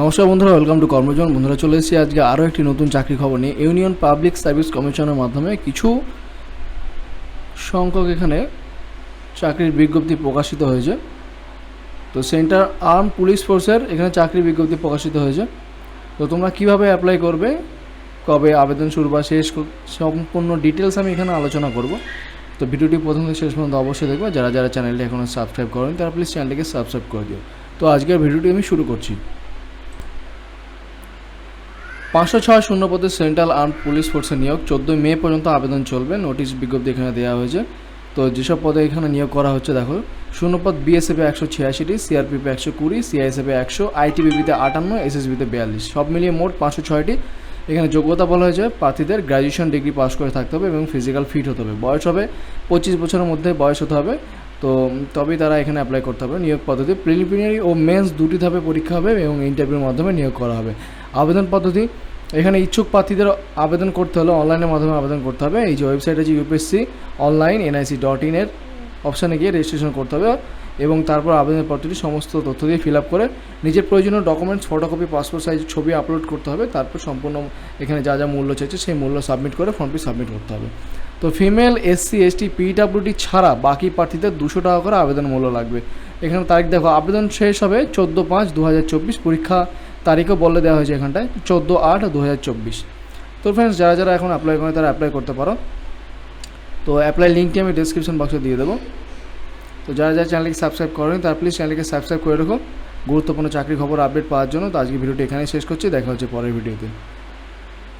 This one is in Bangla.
নমস্কার বন্ধুরা ওয়েলকাম টু কর্মজন বন্ধুরা, চলে এসেছি আজকে আরও একটি নতুন চাকরি খবর নিয়ে। ইউনিয়ন পাবলিক সার্ভিস কমিশনের মাধ্যমে কিছু সংখ্যক এখানে চাকরির বিজ্ঞপ্তি প্রকাশিত হয়েছে। তো সেন্টার আর্ম পুলিশ ফোর্সের এখানে চাকরির বিজ্ঞপ্তি প্রকাশিত হয়েছে। তো তোমরা কীভাবে অ্যাপ্লাই করবে, কবে আবেদন শুরু বা শেষ সম্পূর্ণ ডিটেলস আমি এখানে আলোচনা করব। তো ভিডিওটি প্রথম থেকে শেষ পর্যন্ত অবশ্যই দেখবে। যারা যারা চ্যানেলটি এখনও সাবস্ক্রাইব করেন, তারা প্লিজ চ্যানেলটিকে সাবস্ক্রাইব করে দিও। তো আজকের ভিডিওটি আমি শুরু করছি। পাঁচশো ছয় শূন্য পদে সেন্ট্রাল আর্ম পুলিশ ফোর্সে নিয়োগ। চোদ্দোই মে পর্যন্ত আবেদন চলবে। নোটিশ বিজ্ঞপ্তি এখানে দেওয়া হয়েছে। তো যেসব পদে এখানে নিয়োগ করা হচ্ছে, দেখো, শূন্যপদ বিএসএফে একশো ছিয়াশিটি, সিআরপিএফে একশো কুড়ি, সিআইএসএফে একশো, আইটিবিপিতে আটান্ন, এসএসবিতে বিয়াল্লিশ। সব মিলিয়ে মোট পাঁচশো ছয়টি। এখানে যোগ্যতা বলা হয়েছে, প্রার্থীদের গ্র্যাজুয়েশন ডিগ্রি পাস করে থাকতে হবে এবং ফিজিক্যাল ফিট হতে হবে। বয়স হবে পঁচিশ বছরের মধ্যে বয়স হতে হবে। তো তবেই তারা এখানে অ্যাপ্লাই করতে হবে। নিয়োগ পদ্ধতি প্রিলিমিনারি ও মেন্স দুটি ধাপে পরীক্ষা হবে এবং ইন্টারভিউর মাধ্যমে নিয়োগ করা হবে। আবেদন পদ্ধতি। এখানে ইচ্ছুক প্রার্থীদের আবেদন করতে হলে অনলাইনের মাধ্যমে আবেদন করতে হবে। এই যে ওয়েবসাইট আছে ইউপিএসসি অনলাইন এনআইসি ডট ইনের অপশানে গিয়ে রেজিস্ট্রেশন করতে হবে এবং তারপর আবেদনপত্রটি সমস্ত তথ্য দিয়ে ফিল আপ করে নিজের প্রয়োজনীয় ডকুমেন্টস ফটোকপি পাসপোর্ট সাইজ ছবি আপলোড করতে হবে। তারপর সম্পূর্ণ এখানে যা যা মূল্য চাইছে সেই মূল্য সাবমিট করে ফর্মটি সাবমিট করতে হবে। তো ফিমেল এসসি এসটি পিডাব্লিউডি ছাড়া বাকি প্রার্থীদের দুশো টাকা করে আবেদন মূল্য লাগবে। এখানে তারিখ দেখো, আবেদন শেষ হবে চোদ্দ পাঁচ দু পরীক্ষা তারিখও বলে দেওয়া হয়েছে এখানটায়, চোদ্দ আট দু তো ফ্রেন্ডস যারা যারা এখন অ্যাপ্লাই করে তারা অ্যাপ্লাই করতে পারো। তো অ্যাপ্লাই লিঙ্কটি আমি ডিসক্রিপশন বক্সে দিয়ে দেবো। তো যারা যারা চ্যানেলকে সাবস্ক্রাইব করেন, তারা প্লিজ চ্যানেলকে সাবস্ক্রাইব করে রাখো। গুরুত্বপূর্ণ চাকরি খবর আপডেট পাওয়ার জন্য। তো আজকে ভিডিওটি এখানেই শেষ করছি। দেখা হচ্ছে পরের ভিডিওতে।